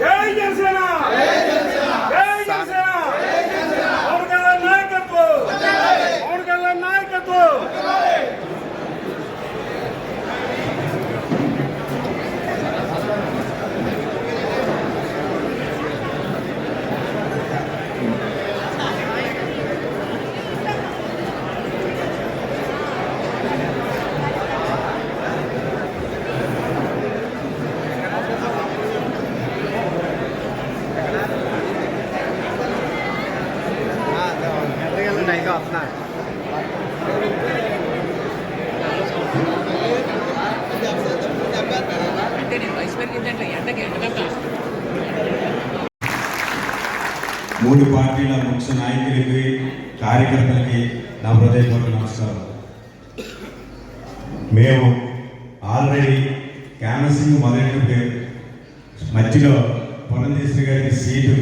జై జనసేన! ఇంకా వస్తున్నారు అంటే నేను వయసు పెరిగిందంటే ఎండకి మూడు పార్టీల ముఖ్య నాయకులకి కార్యకర్తలకి నా హృదయపూర్వక నమస్కారం. మేము ఆల్రెడీ క్యాన్సింగ్ మొదలైనప్పుడు మధ్యలో పురంధేశ్వరి గారికి సీటు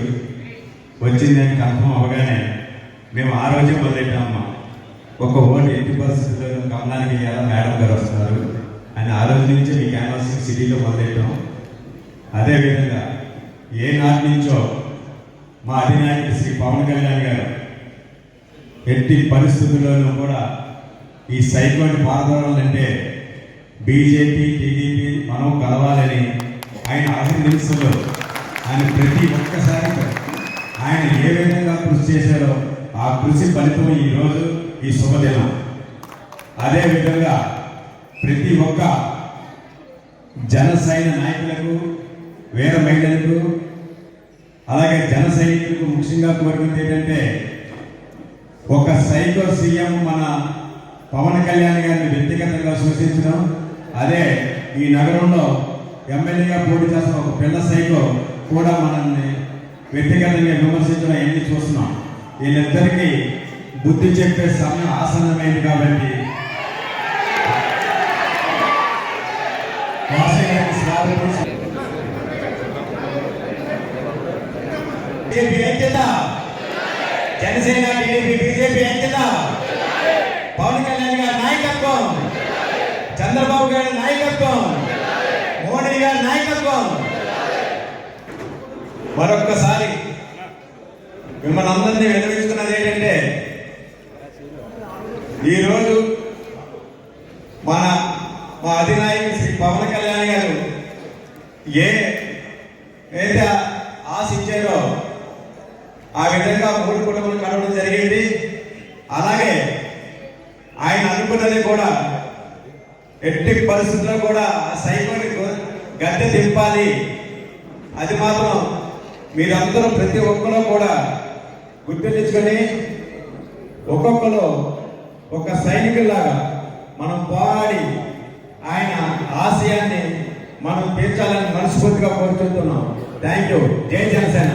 వచ్చిందని కన్ఫర్మ్ అవగానే మేము ఆ రోజే మొదలెట్టామమ్మా. ఒక ఓటు ఎయిటీ పరిస్థితుల్లో కమలానికి ఎలా మేడం గారు వస్తున్నారు అని ఆ రోజు నుంచి మీ క్యాన్వాసింగ్ సిటీలో మొదలెట్టాం. అదేవిధంగా ఏ నాటి నుంచో మా అధినాయకుడు శ్రీ పవన్ కళ్యాణ్ గారు ఎట్టి పరిస్థితుల్లోనూ కూడా ఈ సైక్లోన్ పాల్గొనాలంటే బీజేపీ టీడీపీ మనం కలవాలని ఆయన ఆఖరి నిమిషంలో ఆయన ప్రతి ఒక్కసారి ఆయన ఏ విధంగా కృషి చేశారో ఆ కృషి ఫలితం ఈరోజు ఈ శుభదినం. అదేవిధంగా ప్రతి ఒక్క జనసైన నాయకులకు వీర మహిళలకు అలాగే జన సైనికులకు ముఖ్యంగా కోరుకుంది ఏంటంటే ఒక సైకో సీఎం మన పవన్ కళ్యాణ్ గారిని వ్యక్తిగతంగా సూచించడం. అదే ఈ నగరంలో ఎమ్మెల్యేగా పోటీ చేస్తున్న ఒక పిల్ల సైకో కూడా మనల్ని వ్యక్తిగతంగా విమర్శించడం ఎన్ని చూస్తున్నాం. వీళ్ళిద్దరికీ బుద్ధి చెప్పే సమయం ఆసన్నమైంది కాబట్టి. జనసేన టీడీపీ బీజేపీ ఐక్యత పవన్ కళ్యాణ్ గారి నాయకత్వం. చంద్రబాబు గారి నాయకత్వం. మోడీ గారి నాయకత్వం. మరొక్కసారి మనందరినీ అందరినీ వెలువిస్తున్నది ఏంటంటే ఈరోజు మన మా అధినాయకుడు శ్రీ పవన్ కళ్యాణ్ గారు ఏ ఏదైతే ఆశించారో ఆ విధంగా మూడు కుటుంబాలు కలవడం జరిగింది. అలాగే ఆయన అనుకున్నది కూడా ఎట్టి పరిస్థితుల్లో కూడా ఆ సైకోని గద్దె దింపాలి. అది మాత్రం మీరందరూ ప్రతి ఒక్కరూ కూడా గుర్తుంచుకొని ఒక్కొక్కరు ఒక సైనికులాగా మనం పోరాడి ఆయన ఆశయాన్ని మనం తీర్చాలని మనస్ఫూర్తిగా కోరుకుంటున్నాం థ్యాంక్ యూ జై జనసేన.